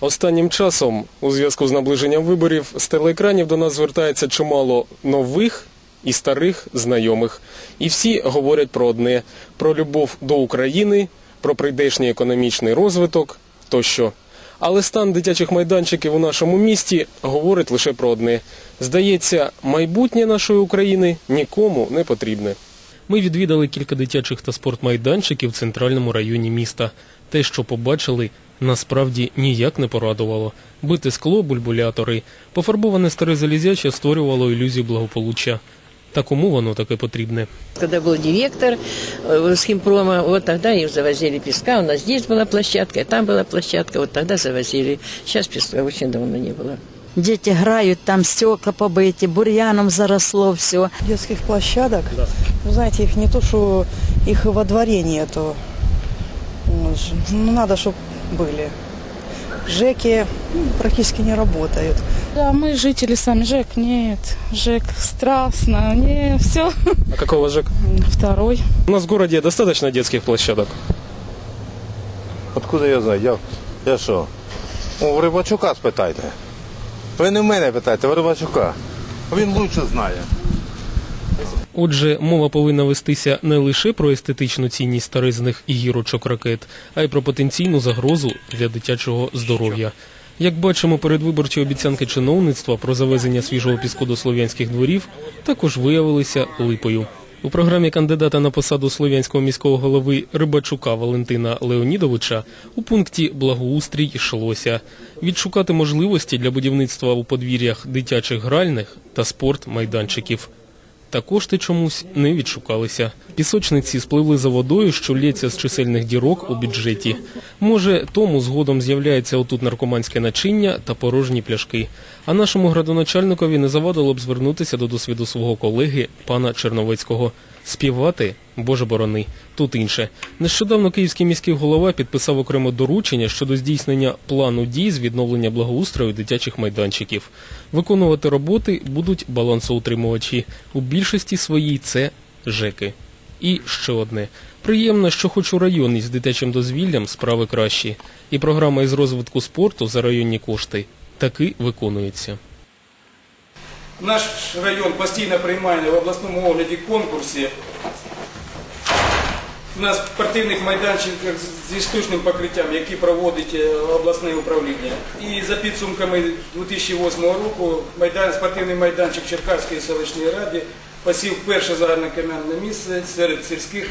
Останнім часом, у зв'язку з наближенням виборів, з телеекранів до нас звертається чимало нових і старих знайомих. І всі говорять про одне: про любов до України, про прийдешній економічний розвиток тощо. Але стан дитячих майданчиків у нашому місті говорить лише про одне: здається, майбутнє нашої України нікому не потрібне. Ми відвідали кілька дитячих та спортмайданчиків в центральному районі міста. Те, що побачили, насправді ніяк не порадувало. Бите скло, бульбулятори, пофарбоване старе залізяче створювало ілюзію благополуччя. Та кому воно таке потрібне? Когда был директор э, с химпрома, вот тогда и завозили песка. У нас здесь была площадка, и там была площадка, вот тогда завозили. Сейчас песка очень давно не было. Дети грають, там стекла побиті, бур'яном заросло все. детских площадок. Вы знаете, их не то, что их во дворе нету. Же. Ну, надо, чтобы были. ЖЭКи ну, практически не работают. Да, мы жители сами. ЖЭК нет. ЖЭК страстно. Не, все. А какого ЖЭК? Второй. У нас в городе достаточно детских площадок. Откуда я знаю? Я, я що? У Рибачука спитайте. Ви не в мене питайте, в Рибачука. Він лучше знає. Отже, мова повинна вестися не лише про естетичну цінність старизних і гірочок ракет, а й про потенційну загрозу для дитячого здоров'я. Як бачимо, передвиборчі обіцянки чиновництва про завезення свіжого піску до слов'янських дворів також виявилися липою. У програмі кандидата на посаду слов'янського міського голови Рибачука Валентина Леонідовича у пункті благоустрій йшлося відшукати можливості для будівництва у подвір'ях дитячих гральних та спортмайданчиків. Та кошти чомусь не відшукалися. Пісочниці спливли за водою, що лється з чисельних дірок у бюджеті. Може, тому згодом з'являється отут наркоманське начиння та порожні пляшки. А нашому градоначальникові не завадило б звернутися до досвіду свого колеги пана Черновецького. Співати, боже борони, тут інше. Нещодавно київський міський голова підписав окремо доручення щодо здійснення плану дій з відновлення благоустрою дитячих майданчиків. Виконувати роботи будуть балансоутримувачі. У більшості своїй це ЖЕКи. І ще одне. Приємно, що хоч у районі з дитячим дозвіллям справи кращі. І програма із розвитку спорту за районні кошти таки виконується. Наш район постійно приймає в обласному огляді конкурсі. У нас спортивних майданчиках зі штучним покриттям, які проводить е, обласне управління. І за підсумками 2008 року майдан, спортивний майданчик Черкаської селищної ради посів перше загальнокам'янне місце серед сільських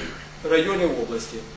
районів області.